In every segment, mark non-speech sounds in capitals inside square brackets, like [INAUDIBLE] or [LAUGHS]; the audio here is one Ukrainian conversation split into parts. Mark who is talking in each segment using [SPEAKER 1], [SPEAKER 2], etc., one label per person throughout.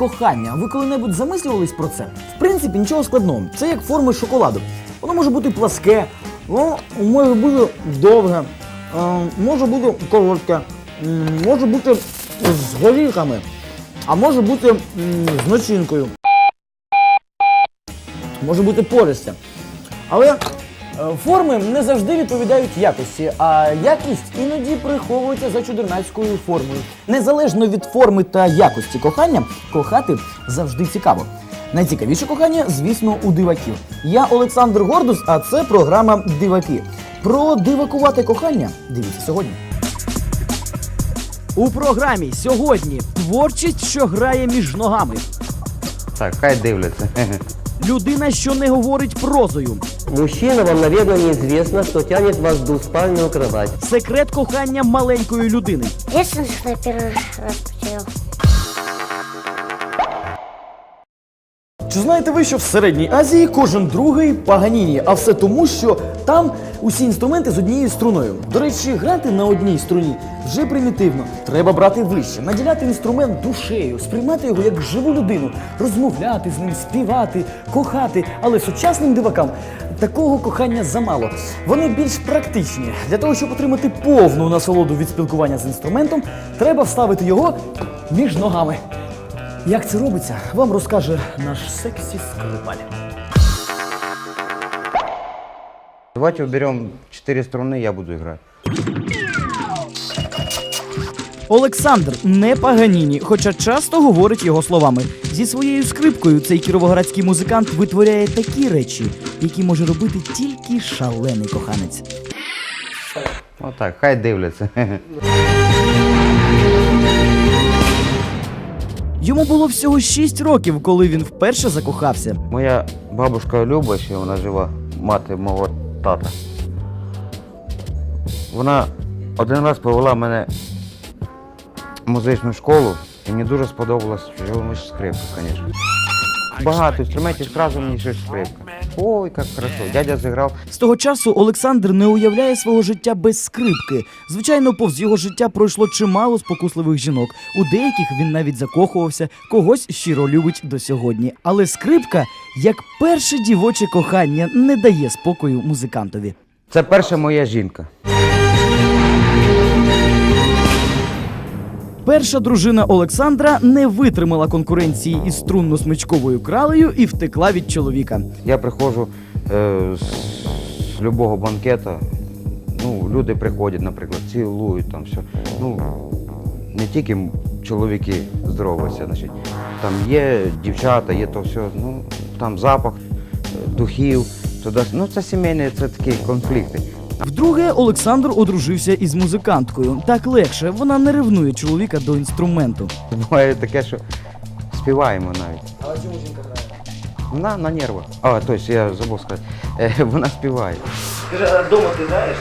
[SPEAKER 1] Кохання. Ви коли-небудь замислювались про це? В принципі, нічого складного. Це як форми шоколаду. Воно може бути пласке, воно може бути довге, е, може бути коротке, може бути з горіхами, а може бути з начинкою. Може бути пористе. Але форми не завжди відповідають якості, а якість іноді приховується за чудернацькою формою. Незалежно від форми та якості кохання, кохати завжди цікаво. Найцікавіше кохання, звісно, у диваків. Я Олександр Гордус, а це програма Диваки. Про дивакувате кохання дивіться сьогодні.
[SPEAKER 2] У програмі сьогодні творчість, що грає між ногами.
[SPEAKER 3] Так, хай дивляться.
[SPEAKER 2] Людина, що не говорить прозою.
[SPEAKER 4] Мужчина, вам, наверное, неізвісно, що тянет вас до спальної кровать.
[SPEAKER 2] Секрет кохання маленької людини.
[SPEAKER 5] Я перший раз потерял.
[SPEAKER 1] Чи знаєте ви, що в Середній Азії кожен другий паганіні, а все тому, що там усі інструменти з однією струною. До речі, грати на одній струні вже примітивно. Треба брати вище, наділяти інструмент душею, сприймати його як живу людину, розмовляти з ним, співати, кохати. Але сучасним дивакам такого кохання замало. Вони більш практичні. Для того, щоб отримати повну насолоду від спілкування з інструментом, треба вставити його між ногами. Як це робиться, вам розкаже наш сексі скрипаль.
[SPEAKER 3] Давайте уберем четыре струны, я буду играть.
[SPEAKER 2] Олександр не Паганіні, хоча часто говорить його словами. Зі своєю скрипкою цей кіровоградський музикант витворяє такі речі, які може робити тільки шалений коханець.
[SPEAKER 3] Отак, хай дивляться. [LAUGHS]
[SPEAKER 2] Йому було всього 6 років, коли він вперше закохався.
[SPEAKER 3] Моя бабушка Люба, ще вона жива, мати мого тата. Вона один раз повела мене в музичну школу, і мені дуже сподобалась чому ж скрипка, звісно. Багато інструментів, одразу мені щось скрипка. Ой, як хорошо. Дядя зіграв.
[SPEAKER 2] З того часу Олександр не уявляє свого життя без скрипки. Звичайно, повз його життя пройшло чимало спокусливих жінок. У деяких він навіть закохувався, когось щиро любить до сьогодні. Але скрипка, як перше дівоче кохання, не дає спокою музикантові.
[SPEAKER 3] Це перша моя жінка.
[SPEAKER 2] Перша дружина Олександра не витримала конкуренції із струнно-смичковою кралею і втекла від чоловіка.
[SPEAKER 3] Я приходжу е, з любого банкета. Ну, люди приходять, наприклад, цілують там все. Ну, не тільки чоловіки здороваються, значить. Там є дівчата, є то все. Ну, там запах е, духів, туди. Ну, це сімейні, це такі конфлікти.
[SPEAKER 2] Вдруге, Олександр одружився із музиканткою. Так легше, вона не ревнує чоловіка до інструменту.
[SPEAKER 3] Буває таке, що співаємо навіть. Але чому жінка грає? Вона на нервах. А, тобто я забув сказати. Е, вона співає.
[SPEAKER 1] Скажи, а вдома ти граєш?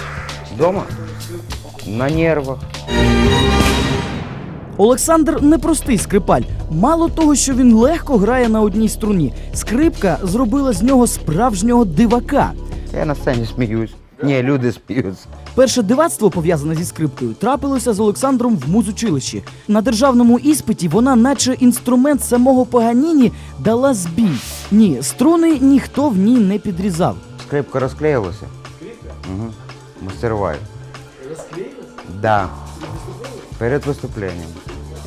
[SPEAKER 3] Дома? На нервах.
[SPEAKER 2] Олександр непростий скрипаль. Мало того, що він легко грає на одній струні. Скрипка зробила з нього справжнього дивака.
[SPEAKER 3] Я на сцені сміюсь. Ні, люди сміються.
[SPEAKER 2] Перше дивацтво, пов'язане зі скрипкою, трапилося з Олександром в музучилищі. На державному іспиті вона, наче інструмент самого Паганіні, дала збій. Ні, струни ніхто в ній не підрізав.
[SPEAKER 3] Скрипка розклеїлася. Угу. Розклеїлася? Да. Перед виступленням.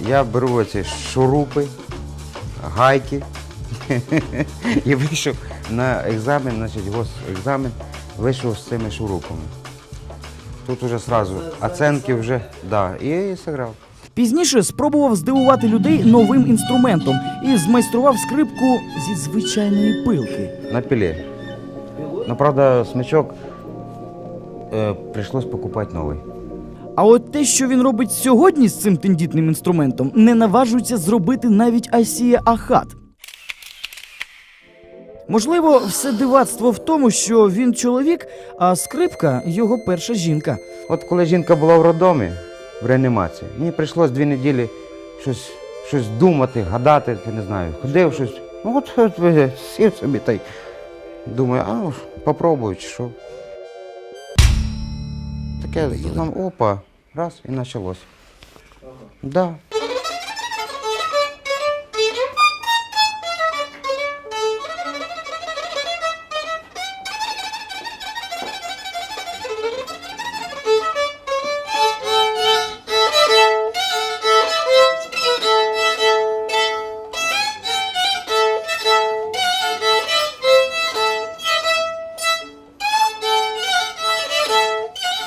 [SPEAKER 3] Я беру ці шурупи, гайки [LAUGHS] і вийшов на екзамен, значить, екзамен, вийшов з цими шурупами. Тут уже сразу оценки вже, да, і зіграв.
[SPEAKER 2] Пізніше спробував здивувати людей новим інструментом і змайстрував скрипку зі звичайної пилки.
[SPEAKER 3] На пілі. Ну, правда, смичок е, прийшлось покупати новий.
[SPEAKER 2] А от те, що він робить сьогодні з цим тендітним інструментом, не наважується зробити навіть Асія Ахат. Можливо, все дивацтво в тому, що він чоловік, а скрипка його перша жінка.
[SPEAKER 3] От коли жінка була в роддомі, в реанімації, мені прийшлось дві неділі щось, щось думати, гадати, я не знаю. Ходив щось. Ну от, от сів собі та й думаю, а ну, попробую, чи що. Таке, і там опа, раз і почалось. Да.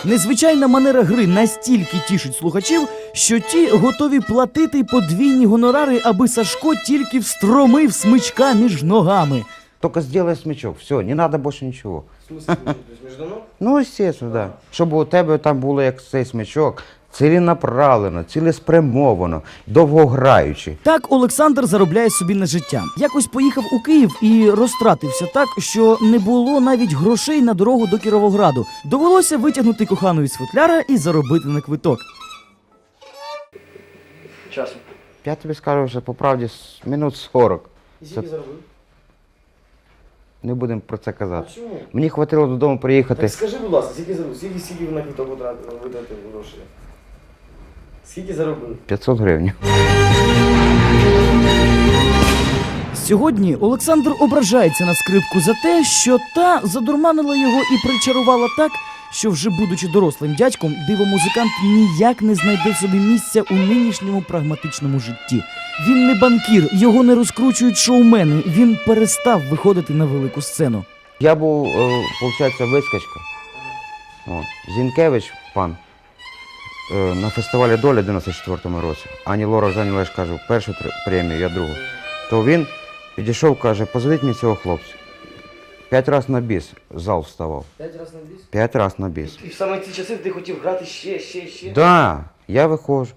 [SPEAKER 2] Незвичайна манера гри настільки тішить слухачів, що ті готові платити подвійні гонорари, аби Сашко тільки встромив смичка між ногами.
[SPEAKER 3] Только сделай смичок, все, не треба більше нічого. Ну, естественно, да. Щоб у тебе там було як цей смичок, ціленаправлено, цілеспрямовано, довгограючи.
[SPEAKER 2] Так Олександр заробляє собі на життя. Якось поїхав у Київ і розтратився так, що не було навіть грошей на дорогу до Кіровограду. Довелося витягнути кохану із футляра і заробити на квиток.
[SPEAKER 1] Часом.
[SPEAKER 3] Я тобі скажу, що по правді с- минут 40.
[SPEAKER 1] І скільки заробив?
[SPEAKER 3] Не будемо про це казати.
[SPEAKER 1] чому?
[SPEAKER 3] Мені хватило додому приїхати.
[SPEAKER 1] Так скажи, будь ласка, скільки заробив? Скільки, скільки ви на квиток витратили витратив грошей? Скільки заробив?
[SPEAKER 3] 500 гривень.
[SPEAKER 2] Сьогодні Олександр ображається на скрипку за те, що та задурманила його і причарувала так, що вже будучи дорослим дядьком, дивомузикант ніяк не знайде собі місця у нинішньому прагматичному житті. Він не банкір, його не розкручують шоумени. Він перестав виходити на велику сцену.
[SPEAKER 3] Я був, виходить, вискочка. О, Зінкевич, пан, е, на фестивалі Доля в 94-му році. Ані Лора зайняла, кажу, першу премію, я другу. То він підійшов, каже, позвоніть мені цього хлопця. П'ять разів на біс зал вставав.
[SPEAKER 1] П'ять разів на біс?
[SPEAKER 3] П'ять разів на біс.
[SPEAKER 1] І в саме ці часи ти хотів грати ще, ще, ще.
[SPEAKER 3] Да, я виходжу.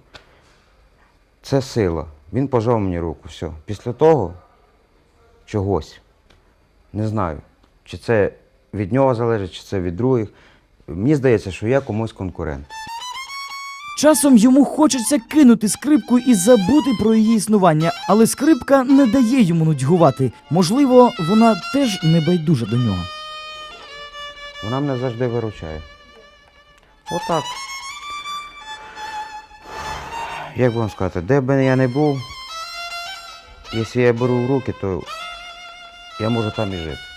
[SPEAKER 3] Це сила. Він пожав мені руку. Все. Після того чогось. Не знаю, чи це від нього залежить, чи це від других. Мені здається, що я комусь конкурент.
[SPEAKER 2] Часом йому хочеться кинути скрипку і забути про її існування, але скрипка не дає йому нудьгувати. Можливо, вона теж не байдужа до нього.
[SPEAKER 3] Вона мене завжди виручає. Отак. Як вам сказати, де б я не був, якщо я беру в руки, то я можу там і жити.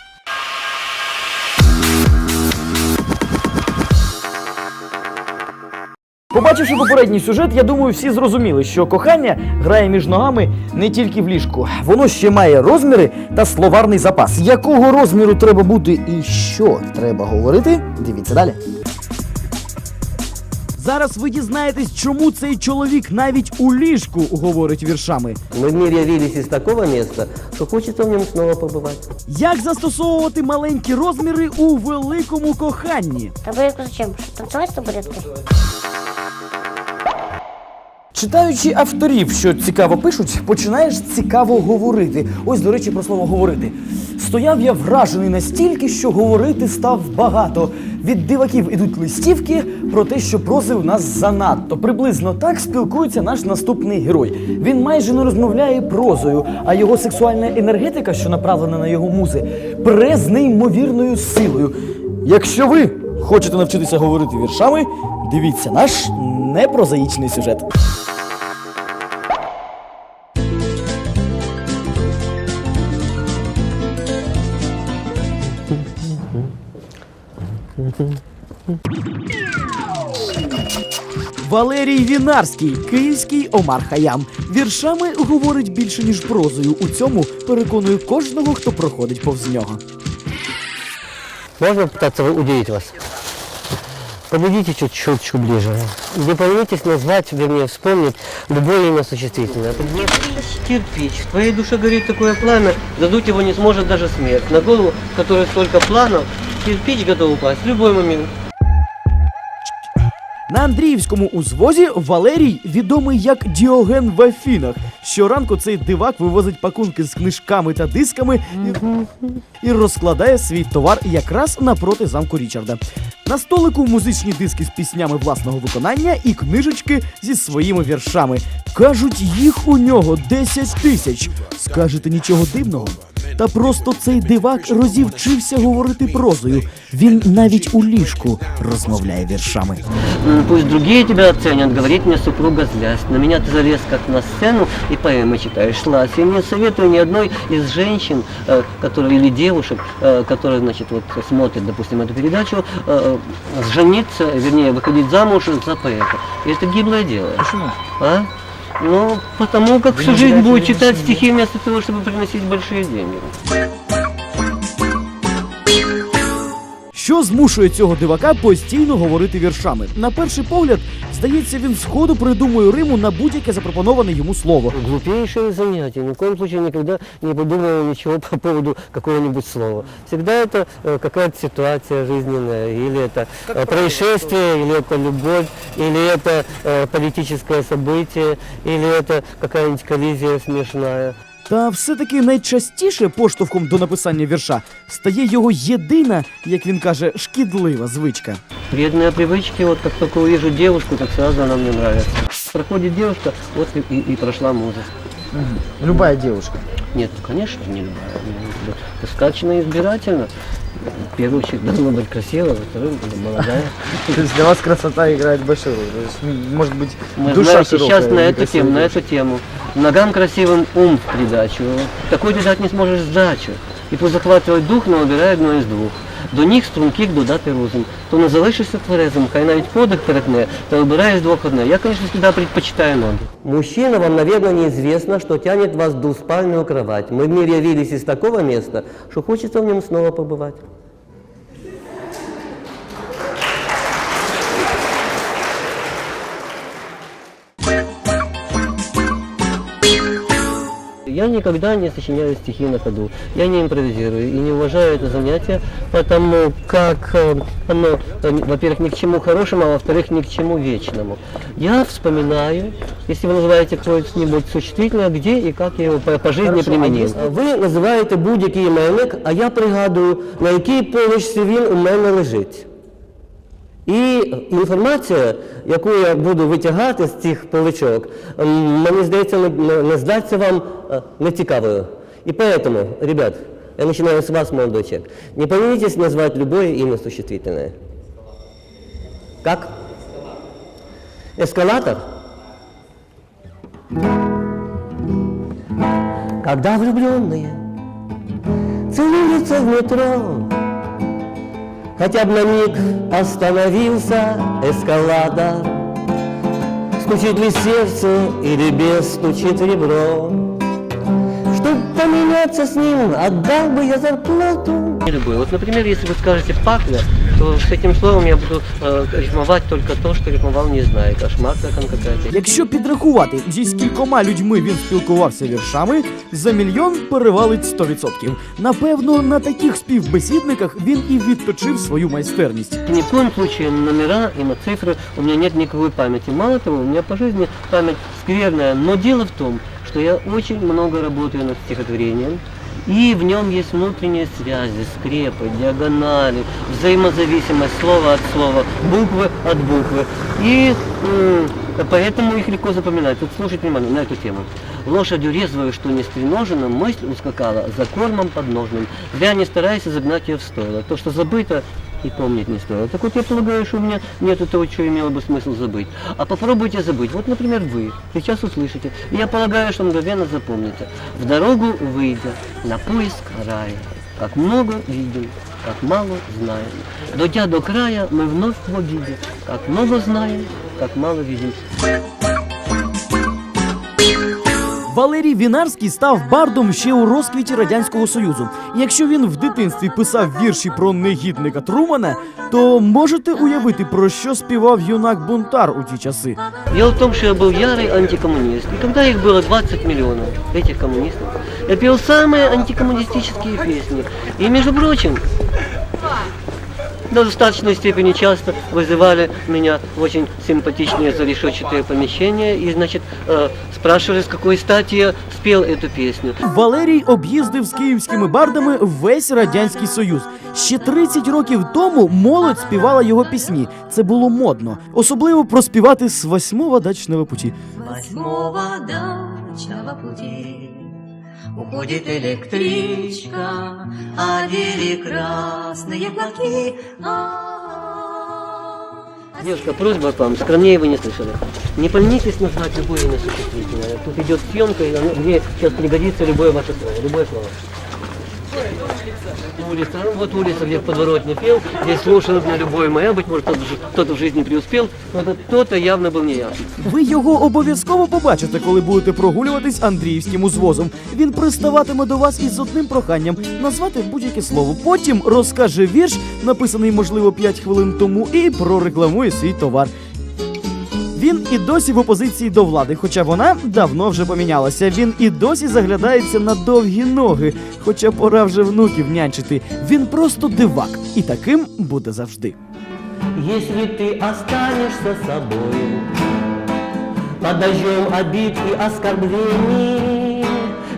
[SPEAKER 1] Побачивши попередній сюжет, я думаю, всі зрозуміли, що кохання грає між ногами не тільки в ліжку. Воно ще має розміри та словарний запас. Якого розміру треба бути і що треба говорити? Дивіться далі.
[SPEAKER 2] Зараз ви дізнаєтесь, чому цей чоловік навіть у ліжку говорить віршами.
[SPEAKER 4] Мы в мире явились из такого места, что хочется в нем снова побывать.
[SPEAKER 2] Як застосовувати маленькі розміри у великому коханні?
[SPEAKER 5] Табуретку зачем? Что, танцевать с табуреткой?
[SPEAKER 1] Читаючи авторів, що цікаво пишуть, починаєш цікаво говорити. Ось, до речі, про слово говорити. Стояв я вражений настільки, що говорити став багато. Від диваків ідуть листівки про те, що прози у нас занадто. Приблизно так спілкується наш наступний герой. Він майже не розмовляє прозою, а його сексуальна енергетика, що направлена на його музи, пре з неймовірною силою. Якщо ви хочете навчитися говорити віршами, дивіться наш непрозаїчний сюжет.
[SPEAKER 2] Валерій Вінарський, київський Омар Хаям. Віршами говорить більше ніж прозою. У цьому переконує кожного, хто проходить повз нього.
[SPEAKER 4] Можно попытаться удивить вас? Подойдите чуть чуточку ближе. Не поленитесь назвать, вернее, вспомнить любое имя существительное. Кирпич. В твоей душе горит такое пламя, задуть его не сможет даже смерть. На голову, в которой столько планов, кирпич готов упасть в любой момент.
[SPEAKER 2] На Андріївському узвозі Валерій відомий як Діоген в Афінах. Щоранку цей дивак вивозить пакунки з книжками та дисками і, розкладає свій товар якраз напроти замку Річарда. На столику музичні диски з піснями власного виконання і книжечки зі своїми віршами. Кажуть, їх у нього 10 тисяч. Скажете нічого дивного? Та просто цей дивак розівчився говорити прозою. Він навіть у ліжку розмовляє віршами.
[SPEAKER 4] М, Пусть другие тебя оценят, говорит мне супруга злясь. На меня ты залез как на сцену и поэмы читаешь, слазь. Я не советую ни одной из женщин, э, которые, или девушек, э, которые, значит, вот смотрят, допустим, эту передачу, э, жениться, вернее, выходить замуж за поэта. И это гиблое дело.
[SPEAKER 2] Почему?
[SPEAKER 4] А? Ну, потому как всю жизнь будет читать стихи вместо того, чтобы приносить большие деньги.
[SPEAKER 2] Що змушує цього дивака постійно говорити віршами? На перший погляд, здається, він сходу придумує риму на будь-яке запропоноване йому слово.
[SPEAKER 4] Глупейшее занятие. Ни в коем случае никогда не придумывал ничего по поводу какого-нибудь слова. Всегда это э, какая-то ситуация жизненная, или это э, происшествие, или это любовь, или это э, политическое событие, или это какая-нибудь коллизия смешная.
[SPEAKER 2] Та все-таки найчастіше поштовхом до написання вірша стає його єдина, як він каже, шкідлива звичка.
[SPEAKER 4] Вредные привычки, вот как только увижу девушку, так сразу она мне нравится. Проходит девушка, вот и, и- прошла муза.
[SPEAKER 1] Любая девушка.
[SPEAKER 4] Нет, конечно, не любая. Скачена Достаточно избирательно. В первую очередь должна быть красивая, во вторую молодая.
[SPEAKER 1] То есть для вас красота играет большую роль. То есть, ну, может быть,
[SPEAKER 4] Мы
[SPEAKER 1] душа
[SPEAKER 4] знаете,
[SPEAKER 1] широкая,
[SPEAKER 4] сейчас на
[SPEAKER 1] а не
[SPEAKER 4] эту
[SPEAKER 1] красивая
[SPEAKER 4] тему, на
[SPEAKER 1] девушка.
[SPEAKER 4] эту тему. Ногам красивым ум в придачу. Такой ты дать не сможешь сдачу. І позахватувати дух, не обирає одно із двох. До ніг струнких додати розум. То не залишишся тверезим, хай навіть подих перетне, та обирає з двох одне. Я, конечно, всегда предпочитаю ноги. Мужчина, вам, наверное, неизвестно, что тянет вас в двуспальную кровать. Мы в мире явились из такого места, что хочется в нем снова побывать. Я никогда не сочиняю стихи на ходу. Я не импровизирую и не уважаю это занятие, потому как э, оно, э, во-первых, ни к чему хорошему, а во-вторых, ни к чему вечному. Я вспоминаю, если вы называете какое-нибудь существительное, где и как я его по, по жизни применил. Ви називаєте будь-який іменник, а я пригадую, на якій поличці він у мене лежить. І інформація, яку я буду витягати з цих поличок, м, мені здається, не, не, не здаться вам е, нецікавою. І поэтому, ребят, я начинаю с вас, молодой человек, не поленитесь назвать любое имя существительное. Как? Эскалатор? Когда влюбленные целуются в метро, Хотя бы на миг остановился эскалатор Стучит ли сердце или без стучит ребро Чтоб поменяться с ним, отдал бы я зарплату. Вот, например, если вы скажете «пакля», то с этим словом я буду э, рифмовать только то, что рифмовал не знаю. Кошмарка там какая-то.
[SPEAKER 2] Якщо підрахувати, зі скількома людьми він спілкувався віршами, за мільйон перевалить 100%. Напевно, на таких співбесідниках він і відточив свою майстерність.
[SPEAKER 4] Ни в коем случае на номера и на цифры у меня нет никакой памяти. Мало того, у меня по жизни память скверная. Но дело в том, что я очень много работаю над стихотворением. И в нем есть внутренние связи, скрепы, диагонали, взаимозависимость слова от слова, буквы от буквы. И поэтому их легко запоминать. Вот слушайте внимание на эту тему. Лошадью резвую, что не стреножена, мысль ускакала за кормом подножным. Зря не старайся загнать ее в стойло. То, что забыто, и помнить не стоило. Так вот я полагаю, что у меня нету того, что имело бы смысл забыть. А попробуйте забыть. Вот, например, вы сейчас услышите. Я полагаю, что мгновенно запомните. В дорогу выйдя на поиск рая. Как много видим, как мало знаем. Дойдя до края, мы вновь в обиде. Как много знаем, как мало видим.
[SPEAKER 2] Валерій Вінарський став бардом ще у розквіті радянського союзу. І Якщо він в дитинстві писав вірші про негідника Трумана, то можете уявити про що співав юнак бунтар у ті часи.
[SPEAKER 4] Дело в том, что я был ярый антикоммунист. И когда их было 20 миллионов, этих коммунистов, я пел самые антикоммунистические песни. И, между прочим, до достаточной степени часто вызывали меня в очень симпатичные зарешетчатые помещения и, значит, э, спрашивали, с какой стати я спел эту песню.
[SPEAKER 2] Валерій об'їздив з київськими бардами весь радянський союз. Ще 30 років тому молодь співала його пісні. Це було модно, особливо проспівати з восьмого дачного путі.
[SPEAKER 6] восьмого дачного пути Уходит электричка, одели красные платки. А-а-а.
[SPEAKER 4] Девушка, просьба к вам, скромнее вы не слышали. Не поленитесь назвать любое имя существительное. Тут идет съемка, и оно- где сейчас пригодится любое ваше слово, любое слово. Улица, ну вот улица, где в подворотне пел, здесь слушал на любое моя, быть может, кто-то, ж- кто-то в жизни преуспел, но это кто-то явно был не я.
[SPEAKER 2] Ви його обов'язково побачите, коли будете прогулюватись Андріївським узвозом. Він приставатиме до вас із одним проханням назвати будь-яке слово. Потім розкаже вірш, написаний, можливо, 5 хвилин тому, і прорекламує свій товар. Він і досі в опозиції до влади, хоча вона давно вже помінялася. Він і досі заглядається на довгі ноги, хоча пора вже внуків нянчити. Він просто дивак, і таким буде завжди.
[SPEAKER 4] Если ты останешься собой, под дождем обид и оскорблений,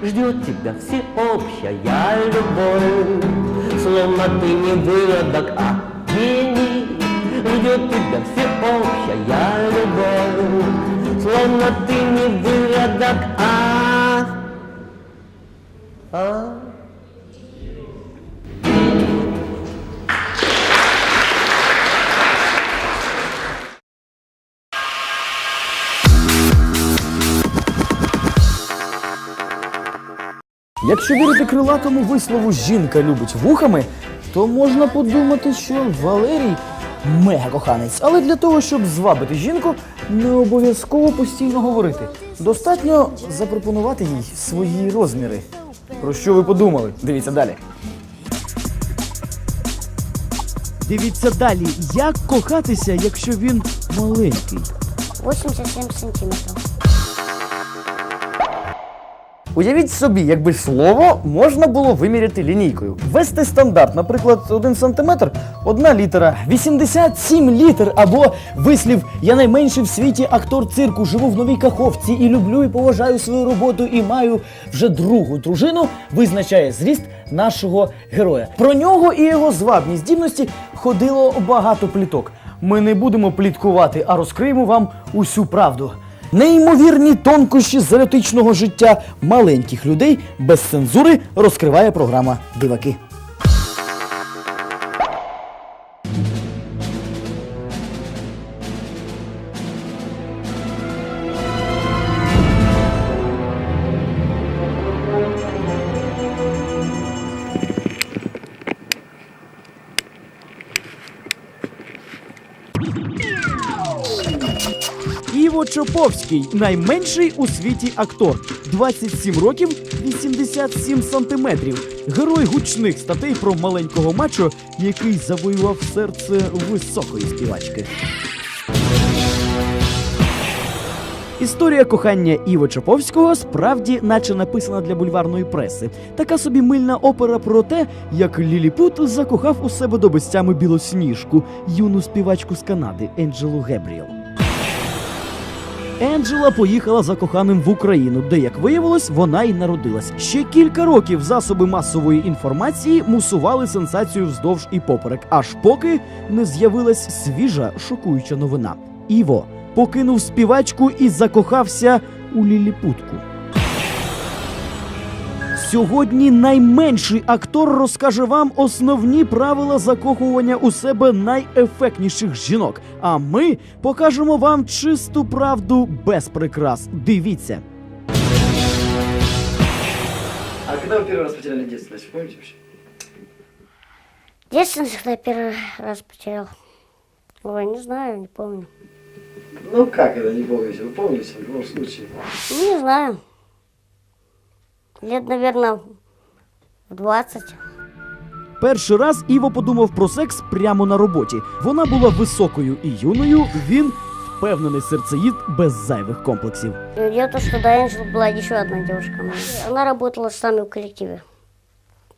[SPEAKER 4] ждет тебя всеобщая любовь, словно ты не выродок, а гений. Ждет тебя всеобщая любовь, словно ты не выродок, а... а...
[SPEAKER 1] Якщо вірити крилатому вислову жінка любить вухами, то можна подумати, що Валерій мега коханець. Але для того, щоб звабити жінку, не обов'язково постійно говорити. Достатньо запропонувати їй свої розміри. Про що ви подумали? Дивіться далі.
[SPEAKER 2] Дивіться далі, як кохатися, якщо він маленький.
[SPEAKER 5] 87 сантиметров.
[SPEAKER 1] Уявіть собі, якби слово можна було виміряти лінійкою. Ввести стандарт, наприклад, 1 см, одна літера, 87 літер, або вислів Я найменший в світі актор цирку, живу в новій каховці і люблю і поважаю свою роботу і маю вже другу дружину, визначає зріст нашого героя. Про нього і його звабні здібності ходило багато пліток. Ми не будемо пліткувати, а розкриємо вам усю правду. Неймовірні тонкощі з життя маленьких людей без цензури розкриває програма Диваки.
[SPEAKER 2] Чоповський найменший у світі актор. 27 років, 87 сантиметрів. Герой гучних статей про маленького мачо, який завоював серце високої співачки. Історія кохання Іво Чоповського справді наче написана для бульварної преси. Така собі мильна опера про те, як Ліліпут закохав у себе до безтями білосніжку, юну співачку з Канади Енджелу Гебріел. Енджела поїхала за коханим в Україну, де, як виявилось, вона й народилась. Ще кілька років засоби масової інформації мусували сенсацію вздовж і поперек, аж поки не з'явилась свіжа шокуюча новина. Іво покинув співачку і закохався у ліліпутку. Сьогодні найменший актор розкаже вам основні правила закохування у себе найефектніших жінок. А ми покажемо вам чисту правду без прикрас. Дивіться.
[SPEAKER 1] А коли ви перший раз потеряли дитинство, пам'ятаєте вообще?
[SPEAKER 5] Девственность, когда первый раз потерял. Ой, не знаю, не помню.
[SPEAKER 1] Ну как это не помните? Вы помните в любом случае.
[SPEAKER 5] Ну, не знаю. Лет, наверное, в 20.
[SPEAKER 2] Перший раз Іво подумав про секс прямо на роботі. Вона була високою і юною. Він впевнений серцеїд без зайвих комплексів.
[SPEAKER 5] И Дело в том, что до Энджел была еще одна девушка. моя. Она работала с нами в коллективе.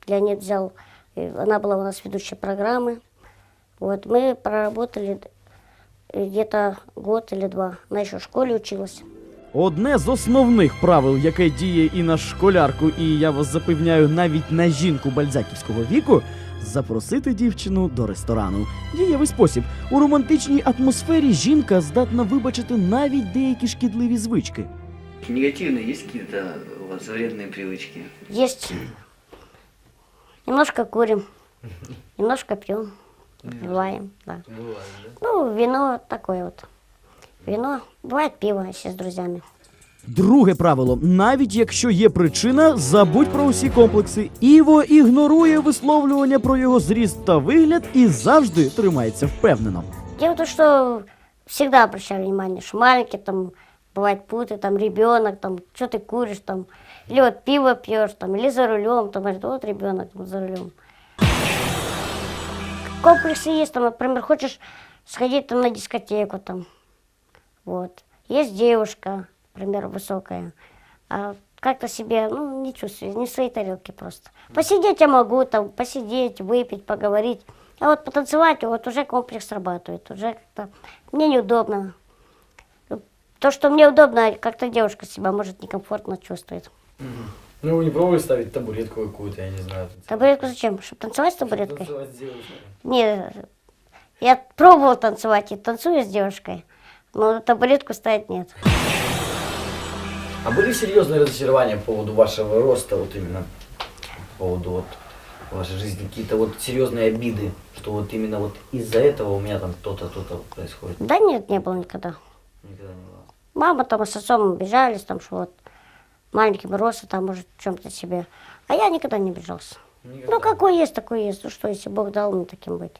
[SPEAKER 5] Леонид взял, и она была у нас ведущей программы. Вот, мы проработали э, где-то год или два. Она еще в школе училась.
[SPEAKER 2] Одне з основних правил, яке діє і на школярку, і я вас запевняю, навіть на жінку бальзаківського віку. Запросити дівчину до ресторану. Дієвий спосіб. У романтичній атмосфері жінка здатна вибачити навіть деякі шкідливі звички.
[SPEAKER 7] Негативные есть какие-то у вас вредные привычки?
[SPEAKER 5] Есть. Немножко курим, [LAUGHS] немножко пьем, бываем, да. Ну, вино такое вот. Вино, бывает пиво, если с друзьями.
[SPEAKER 2] Друге правило: навіть якщо є причина, забудь про усі комплекси. Іво ігнорує висловлювання про його зріст та вигляд і завжди тримається впевнено.
[SPEAKER 5] Дело в том, что всегда обращаю внимание, что маленький там бывает путает, там ребенок, там что ты куришь, там, или вот пиво пьешь, там, или за рулем, там, говорит, вот ребенок вот за рулем. Комплексы есть, там, например, хочешь сходить там на дискотеку, там, вот. Есть девушка, например, высокая, а как-то себе, ну, не чувствую, не в своей тарелке просто. Посидеть я могу, там, посидеть, выпить, поговорить. А вот потанцевать, вот уже комплекс срабатывает, уже как-то мне неудобно. То, что мне удобно, как-то девушка себя может некомфортно чувствует.
[SPEAKER 1] Ну, вы не пробовали ставить табуретку какую-то, я не знаю.
[SPEAKER 5] Табуретку зачем? Чтобы танцевать с табуреткой?
[SPEAKER 1] Танцевать с девушкой.
[SPEAKER 5] Не, я пробовала танцевать и танцую с девушкой, но табуретку ставить нет.
[SPEAKER 1] А были серьезные разочарования по поводу вашего роста, вот именно по поводу вот вашей жизни, какие-то вот серьезные обиды, что вот именно вот из-за этого у меня там то-то, то-то происходит?
[SPEAKER 5] Да нет, не было никогда.
[SPEAKER 1] Никогда не было.
[SPEAKER 5] Мама там с отцом обижались, там, что вот маленьким ростом, там, может, в чем-то себе. А я никогда не обижался.
[SPEAKER 1] Никогда.
[SPEAKER 5] Ну, какой есть, такой есть. Ну, что, если Бог дал мне таким быть.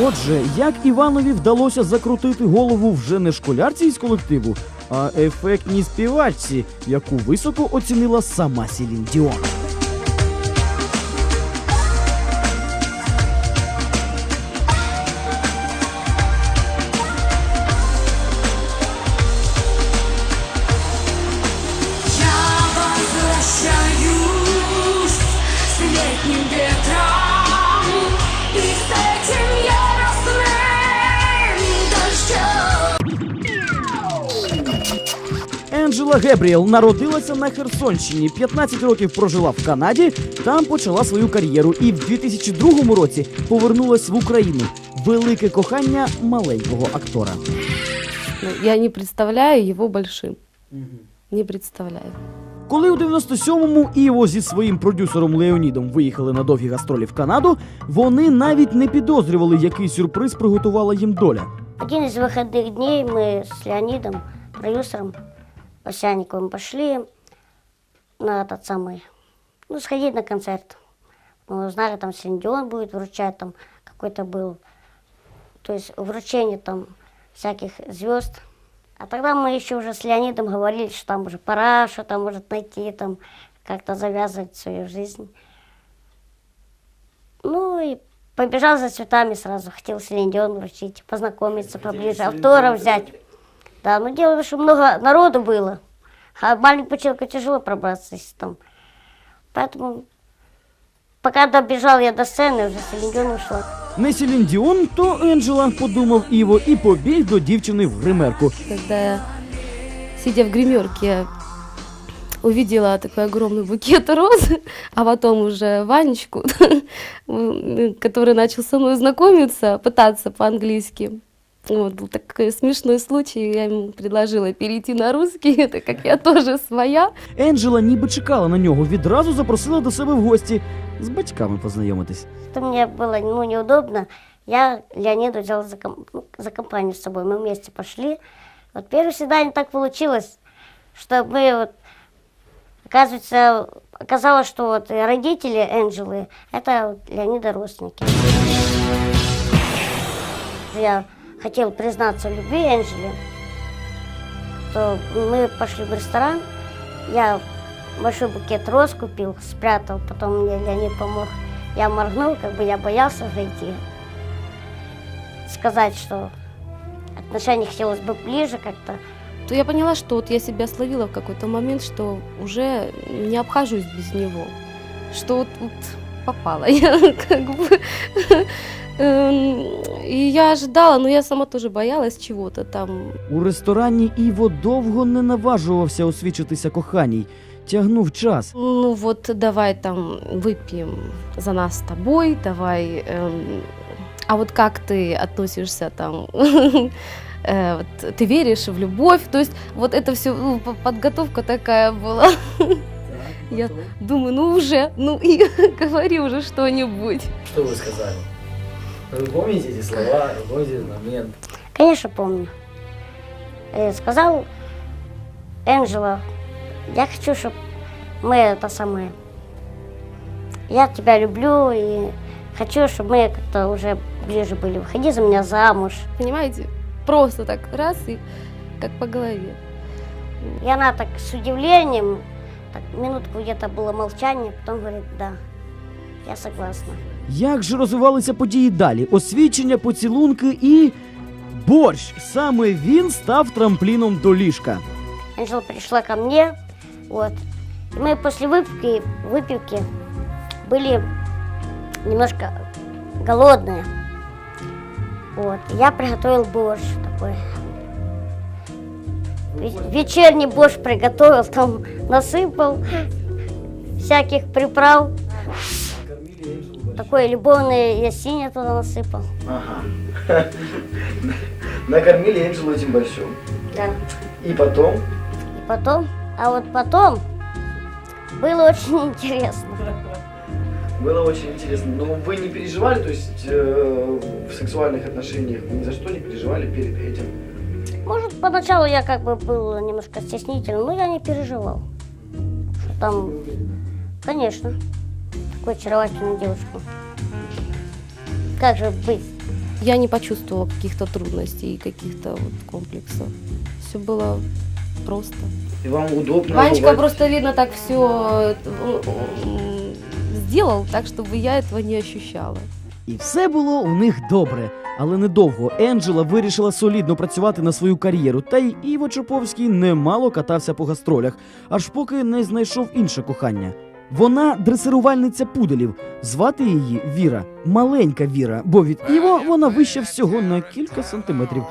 [SPEAKER 2] Отже, як Іванові вдалося закрутити голову вже не школярці із колективу, а ефектній співачці, яку високо оцінила сама Сілін
[SPEAKER 6] дождем
[SPEAKER 2] Енджела Гебріел народилася на Херсонщині, 15 років прожила в Канаді, там почала свою кар'єру і в 2002 році повернулась в Україну. Велике кохання маленького актора.
[SPEAKER 8] Ну, Я не представляю его большим. Не представляю.
[SPEAKER 2] Коли у 97-му Іво зі своїм продюсером Леонідом виїхали на довгі гастролі в Канаду, вони навіть не підозрювали, який сюрприз приготувала їм доля.
[SPEAKER 5] Один из выходных дней мы с Леонидом, продюсером Овсянниковым, пошли на этот самый, ну, сходить на концерт. Мы узнали, там Синдион будет вручать, там какой-то был, то есть вручение там всяких звезд. А тогда мы еще уже с Леонидом говорили, что там уже пора, что там может найти, там как-то завязывать свою жизнь. Ну и побежал за цветами сразу, хотел Селендион вручить, познакомиться поближе, автограф взять. Да, ну дело, что много народу было, а маленькому человеку тяжело пробраться если там. Поэтому пока добежал я до сцены, уже Селендион ушла.
[SPEAKER 2] Не Селін Діон, то Енджела, подумав Іво, і побіг до дівчини в гримерку.
[SPEAKER 8] Когда я, сидя в гримерке, увидела такой огромный букет роз, а потом уже Ванечку, [LAUGHS] который начал со мной знакомиться, пытаться по-английски. Вот, был такой смешной случай, я ему предложила перейти на русский, [LAUGHS] так как я тоже своя.
[SPEAKER 2] Енджела ніби чекала на нього, відразу запросила до себе в гості з батьками познайомитись.
[SPEAKER 5] Что мне было ну, неудобно, я Леониду взяла за, ком- ну, за компанию с собой. Мы вместе пошли. Вот первое свидание так получилось, что мы вот, оказывается, оказалось, что вот родители Энджелы, это вот Леонида родственники. Я хотел признаться в любви Энджеле, то мы пошли в ресторан, я большой букет роз купил, спрятал, потом мне Леонид помог. Я моргнул, как бы я боялся зайти. Сказать, что отношения хотелось бы ближе как-то.
[SPEAKER 8] то я поняла, что вот я себя словила в какой-то момент, что уже не обхожусь без него, что вот, вот попала [LAUGHS] я как бы. Эм, И я ожидала, но я сама тоже боялась чего-то там.
[SPEAKER 2] У ресторані Іво довго не наважувався освічитися коханій, тягнув час.
[SPEAKER 8] Ну вот давай там выпьем за нас с тобой, давай. эм, а вот как ты относишься там? [LAUGHS] э, вот ты веришь в любовь? То есть вот это все подготовка такая была. Я думаю, ну уже, ну и [LAUGHS] говори уже что-нибудь.
[SPEAKER 1] Что вы сказали? Вы помните эти слова, вы помните этот момент?
[SPEAKER 5] Конечно, помню. э, сказал Энджела, я хочу, чтобы мы это самое, я тебя люблю и хочу, чтобы мы как-то уже ближе были. Выходи за меня замуж.
[SPEAKER 8] Понимаете? Просто так раз и как по голове.
[SPEAKER 5] И она так с удивлением, так минутку где-то было молчание, потом говорит, да, я согласна.
[SPEAKER 2] Як же розвивалися події далі? Освічення, поцілунки і борщ. Саме він став трампліном до ліжка.
[SPEAKER 5] Анжела пришла ко мне, вот. И Мы после выпивки, выпивки были немножко голодные. Вот. Я приготовил борщ такой. Ве- Вечерний борщ приготовил, там насыпал всяких приправ. Такое любовное ясень туда насыпал.
[SPEAKER 1] Ага. [LAUGHS] Накормили Энджелу этим борщом.
[SPEAKER 5] Да.
[SPEAKER 1] И потом...
[SPEAKER 5] И потом, а вот потом было очень [LAUGHS] интересно.
[SPEAKER 1] Было очень интересно. Но вы не переживали, то есть э, в сексуальных отношениях вы ни за что не переживали перед этим?
[SPEAKER 5] Может, поначалу я как бы был немножко стеснительным, но я не переживал. Что там, конечно, такую очаровательную девушку. Как же быть?
[SPEAKER 8] Я не почувствовала каких-то трудностей и каких-то вот комплексов. Все было просто.
[SPEAKER 1] И вам удобно
[SPEAKER 8] Ванечка
[SPEAKER 1] бывает?
[SPEAKER 8] просто, видно, так все сделал, так, чтобы я этого не ощущала.
[SPEAKER 2] І все було у них добре. Але недовго Енджела вирішила солідно працювати на свою кар'єру, та й Іво Чоповський немало катався по гастролях, аж поки не знайшов інше кохання. Вона дресирувальниця пуделів. Звати її Віра, маленька Віра, бо від Іво вона вища всього на кілька сантиметрів.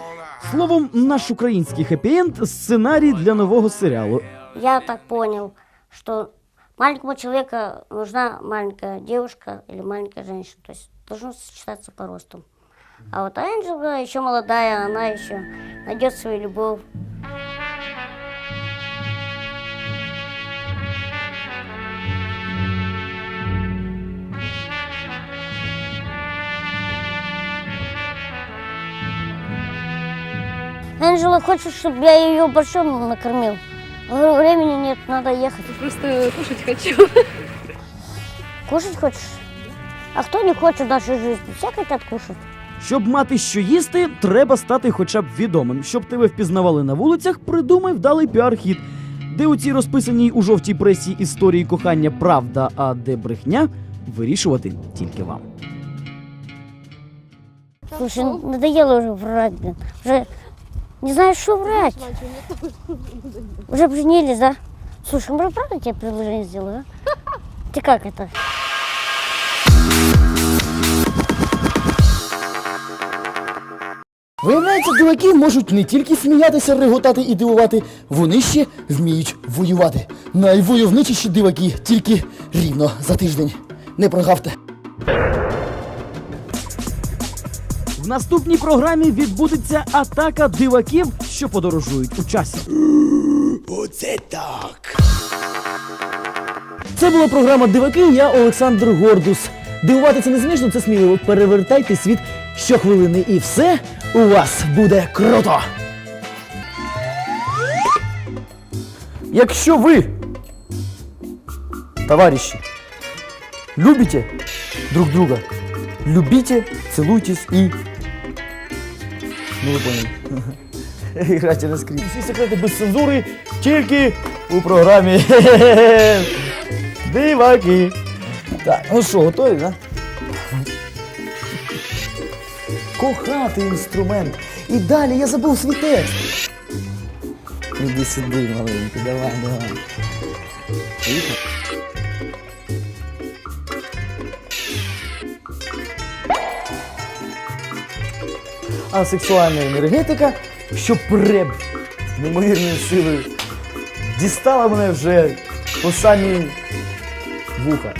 [SPEAKER 2] Словом, наш український хеппі-енд – сценарій для нового серіалу.
[SPEAKER 5] Я так понял, что маленькому человеку нужна маленькая девушка или маленькая женщина. То есть должно по росту. А вот Анджела еще молодая, она еще найдет свою любовь. Анжела хочет, чтобы я ее борщом накормил. Говорю, времени нет, надо ехать.
[SPEAKER 8] Просто кушать хочу. [LAUGHS]
[SPEAKER 5] Кушать хочешь? А кто не хочет в нашей жизни? Все хотят кушать.
[SPEAKER 2] Щоб мати що їсти, треба стати хоча б відомим. Щоб тебе впізнавали на вулицях, придумай вдалий піар-хід. Де у цій розписаній у жовтій пресі історії кохання правда, а де брехня, вирішувати тільки вам.
[SPEAKER 5] Слушай, надоело уже врать, блин. Не знаю, что врать. [LAUGHS] Уже обженились, да? Слушай, может, правда тебе предложение сделаю, а? [LAUGHS] Ты как это?
[SPEAKER 1] Виявляється, диваки можуть не тільки сміятися, реготати і дивувати, вони ще вміють воювати. Найвойовничіші диваки тільки рівно за тиждень. Не прогавте.
[SPEAKER 2] В наступній програмі відбудеться атака диваків, що подорожують у часі.
[SPEAKER 1] Оце так. Це була програма Диваки. Я Олександр Гордус. Дивувати це не смішно, це сміливо. Перевертайте світ щохвилини, і все у вас буде круто. Якщо ви, товариші, любите друг друга, любите, целуйтесь и... Ну ви поняли. На скрипці. Всі секрети без цензури тільки у програмі Диваки. Так, ну що, готові, да? Кохати інструмент. І далі я забув свій текст. Іди сюди, маленький, давай, давай. Поїхали. А сексуальна енергетика, що преб неймовірною силою, дістала мене вже по самі вуха.